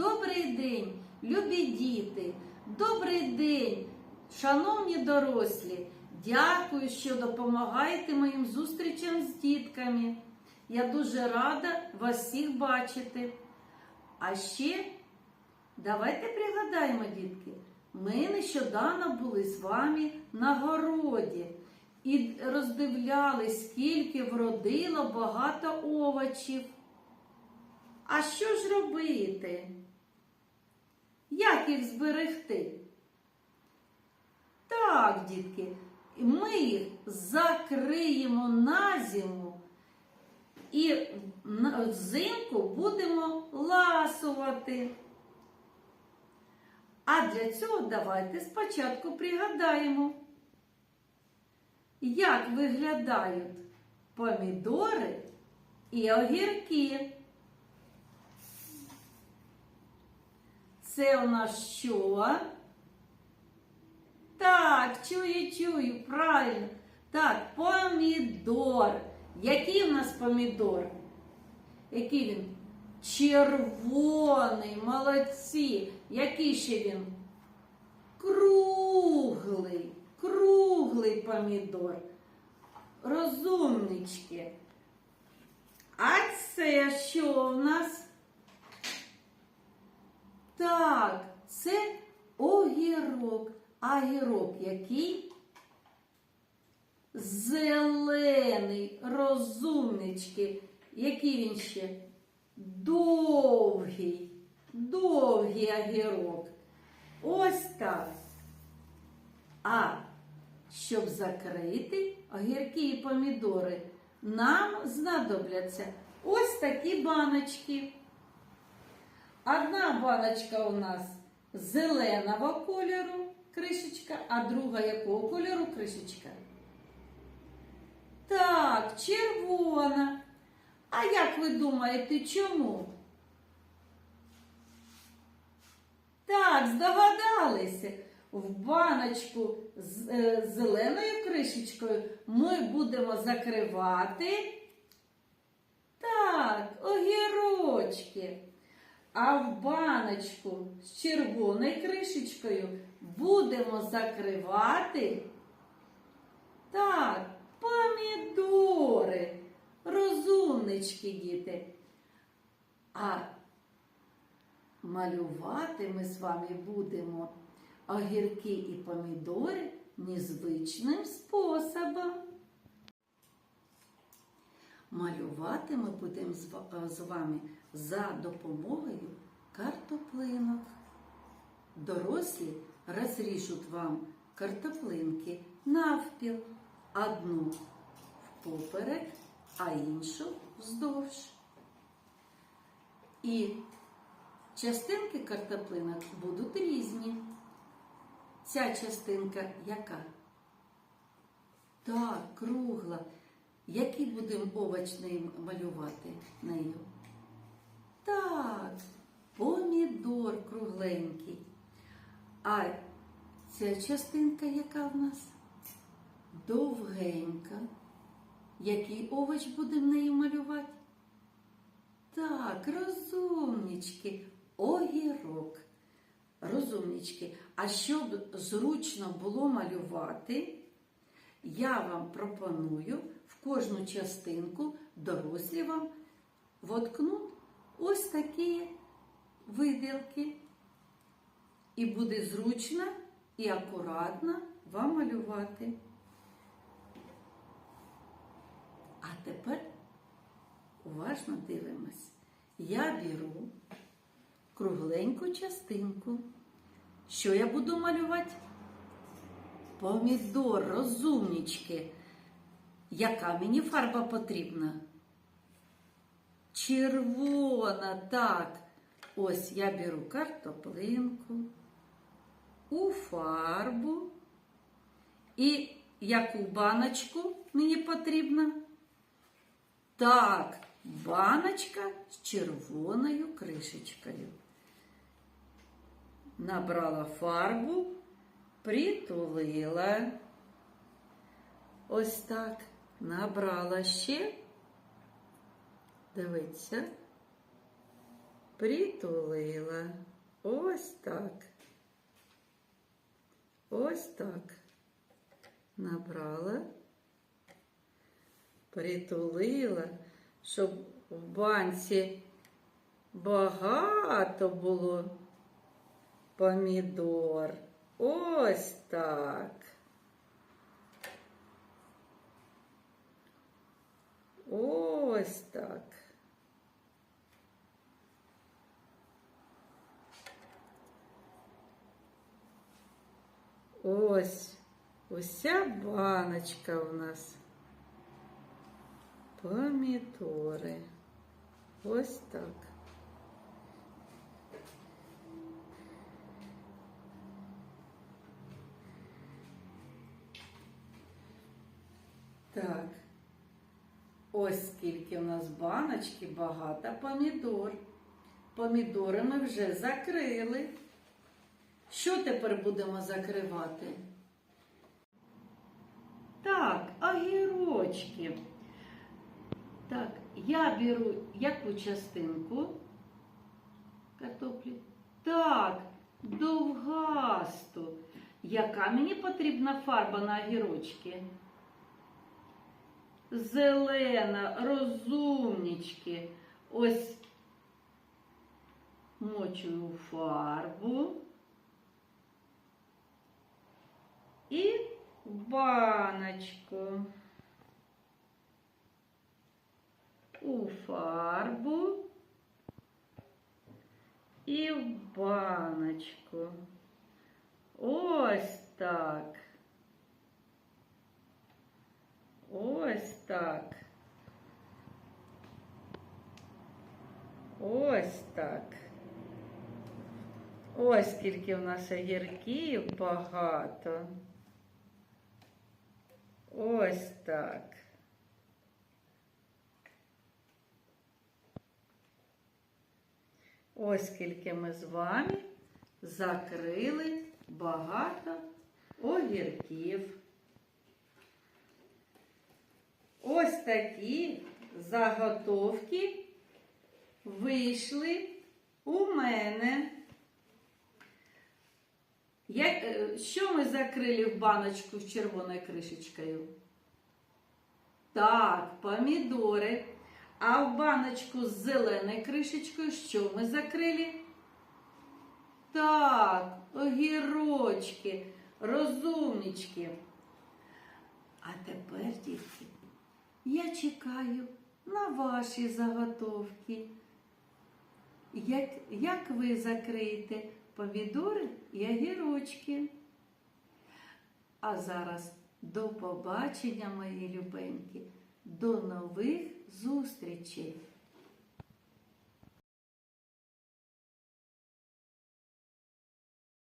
Добрий день, любі діти! Добрий день, шановні дорослі! Дякую, що допомагаєте моїм зустрічам з дітками. Я дуже рада вас всіх бачити. А ще давайте пригадаємо, дітки, ми нещодавно були з вами на городі і роздивлялись, скільки вродило багато овочів. А що ж робити? Як їх зберегти? Так, дітки, ми їх закриємо на зиму і взимку будемо ласувати. А для цього давайте спочатку пригадаємо, як виглядають помідори і огірки. Це у нас що? Так, чую, чую, правильно. Так, помідор. Який у нас помідор? Який він? Червоний, молодці. Який ще він? Круглий, круглий помідор. Розумнички. А це що у нас? Так, це огірок. А огірок який? Зелений, розумнички. Який він ще? Довгий, довгий огірок. Ось так. А щоб закрити огірки і помідори, нам знадобляться ось такі баночки. Одна баночка у нас зеленого кольору кришечка, а друга якого кольору кришечка? Так, червона. А як ви думаєте, чому? Так, здогадалися. В баночку з е, зеленою кришечкою ми будемо закривати. Так, огірочки. А в баночку з червоною кришечкою будемо закривати. Так, помідори. Розумнички, діти. А малювати ми з вами будемо огірки і помідори незвичним способом. Малювати ми будемо з вами за допомогою картоплинок. Дорослі розріжуть вам картоплинки навпіл, одну впоперек, а іншу вздовж. І частинки картоплинок будуть різні. Ця частинка яка? Так, кругла. Який будемо овоч малювати нею? Так, помідор кругленький. А ця частинка яка в нас? Довгенька. Який овоч будемо нею малювати? Так, розумнички, огірок. Розумнички. А щоб зручно було малювати, я вам пропоную в кожну частинку дорослі вам воткнуть ось такі виділки. І буде зручно і акуратно вам малювати. А тепер уважно дивимось. Я беру кругленьку частинку. Що я буду малювати? Помідор, розумнички. Яка мені фарба потрібна? Червона, так. Ось я беру картоплинку у фарбу. І яку баночку мені потрібна? Так, баночка з червоною кришечкою. Набрала фарбу, притулила. Ось так. Набрала ще. Дивіться. притулила. Ось так. Ось так. Набрала, притулила, щоб в банці багато було помідор. Ось так. Ось так. Ось уся баночка у нас. Помідори. Ось. Так. Ось скільки у нас баночки, багато помідор. Помідори ми вже закрили. Що тепер будемо закривати? Так, огірочки. Так, я беру яку частинку картоплі? Так, довгасту. Яка мені потрібна фарба на огірочки? Зелена, розумнички. Ось мочую фарбу. І баночку. У фарбу і в баночку. Ось так. Ось так. Ось так. Ось скільки в нас огірків багато. Ось так. Ось скільки ми з вами закрили багато огірків. Ось такі заготовки вийшли у мене. Як, е, що ми закрили в баночку з червоною кришечкою? Так, помідори. А в баночку з зеленою кришечкою що ми закрили? Так, огірочки, розумнички. А тепер, дітки, я чекаю на ваші заготовки. Як, як ви закриєте помідори і огірочки? А зараз до побачення, мої любенькі, до нових зустрічей!